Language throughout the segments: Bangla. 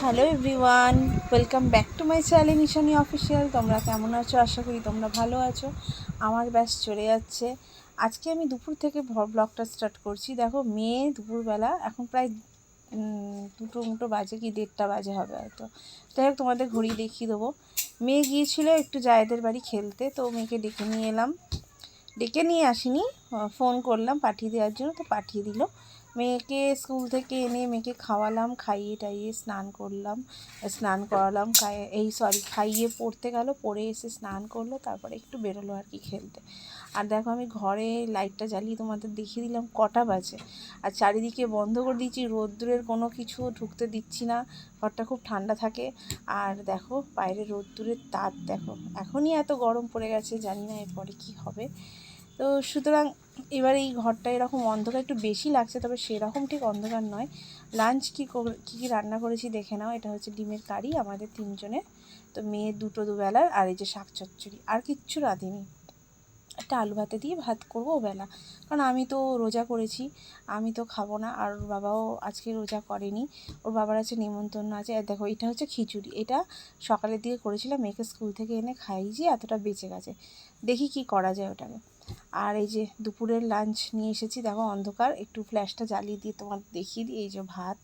Hello everyone, welcome back to my channel Nishani official. তোমরা কেমন আছো? আশা করি তোমরা ভালো আছো। আমার ব্যাস চলে যাচ্ছে। আজকে আমি দুপুর থেকে ব্লগটা স্টার্ট করছি। দেখো মেয়ে দুপুরবেলা, এখন প্রায় দুটো মুটো বাজে কি দেড়টা বাজে হবে হয়তো। যাই হোক, তোমাদের ঘড়ি দেখিয়ে দেবো। মেয়ে গিয়েছিল একটু জায়েদের বাড়ি খেলতে, তো মেয়েকে ডেকে নিয়ে এলাম। ডেকে নিয়ে আসিনি ফোন করলাম পাঠিয়ে দেওয়ার জন্য, তো পাঠিয়ে দিল। মেয়েকে স্কুল থেকে এনে মেয়েকে খাওয়ালাম, খাইয়ে টাইয়ে স্নান করলাম, স্নান করালাম এই সরি খাইয়ে পড়তে গেল, পড়ে এসে স্নান করল, তারপরে একটু বেরোলো আর কি খেলতে। আর দেখো আমি ঘরে লাইটটা জ্বালিয়ে তোমাদের দেখিয়ে দিলাম, কটা বাজে। আর চারিদিকে বন্ধ করে দিয়েছি, রোদ্দুরের কোনো কিছু ঢুকতে দিচ্ছি না, ঘরটা খুব ঠান্ডা থাকে। আর দেখো বাইরে রোদ্দুরের তাপ দেখো এখনই এত গরম পড়ে গেছে, জানি না এরপরে কী হবে। তো সুতরাং এবার এই ঘরটা এরকম অন্ধকার একটু বেশি লাগছে, তবে সেরকম ঠিক অন্ধকার নয়। লাঞ্চ কী কী কী রান্না করেছি দেখে নাও। এটা হচ্ছে ডিমের কারি, আমাদের তিনজনের। তো মেয়ে দুটো দুবেলার, আর এই যে শাক চচ্চড়ি। আর কিচ্ছু রাঁধিনি। একটা আলু ভাতে দিয়ে ভাত করব বেলা। কারণ আমি তো রোজা করেছি, আমি তো খাব না। আর ওর বাবাও আজকে রোজা করেনি। ওর বাবার আছে নিমন্ত্রণ আছে। দেখো, এটা হচ্ছে খিচুড়ি। এটা সকালের দিকে করেছিলাম, মেয়েকে স্কুল থেকে এনে খাইয়েছি, এতটা বেঁচে গেছে। দেখি কি করা যায় ওটাকে। আর এই যে দুপুরের লাঞ্চ নিয়ে এসেছি, দেখো অন্ধকার। একটু ফ্ল্যাশটা জ্বালিয়ে দিয়ে তোমার দেখিয়ে দিই। এই যে ভাত,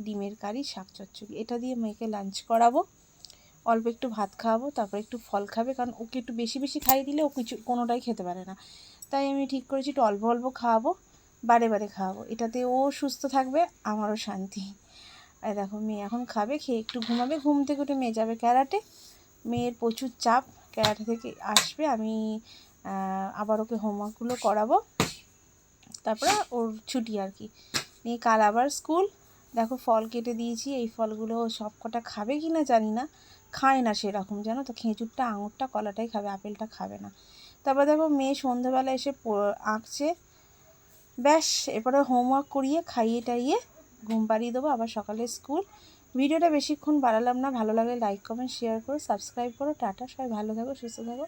ডিমের কারি, শাক চচ্চড়ি। এটা দিয়ে মেয়েকে লাঞ্চ করাবো। অল্প একটু ভাত খাওয়াবো, তারপরে একটু ফল খাবে, কারণ ওকে একটু বেশি বেশি খাইয়ে দিলে ও কিছু, কোনোটাই খেতে পারে না। তাই আমি ঠিক করেছি একটু অল্প অল্প খাওয়াবো, বারে বারে খাওয়াবো। এটাতে ও সুস্থ থাকবে, আমারও শান্তি। আর দেখো, মেয়ে এখন খাবে, খেয়ে একটু ঘুমাবে, ঘুম থেকে উঠে মেয়ে যাবে ক্যারাটে। মেয়ের প্রচুর চাপ, ক্যারাটে থেকে আসবে, আমি আবার ওকে হোমওয়ার্কগুলো করাবো। তারপরে ওর ছুটি আর কি। নিয়ে কাল আবার স্কুল। দেখো, ফল কেটে দিয়েছি, এই ফলগুলো সব কটা খাবে কি না জানি না। খায় না সেরকম, জানো তো? খেজুরটা, আঙুরটা, কলাটাই খাবে, আপেলটা খাবে না। তারপর দেখো, মেয়ে সন্ধ্যেবেলা এসে আঁকছে। ব্যাস, এরপরে হোমওয়ার্ক করিয়ে খাইয়ে টাইয়ে ঘুম পাড়িয়ে দেবো আবার সকালে স্কুল। ভিডিওটা বেশিক্ষণ বাড়ালাম না, ভালো লাগলে লাইক কমেন্ট শেয়ার করো সাবস্ক্রাইব করো। টাটা, সবাই ভালো থাকো, সুস্থ থাকো।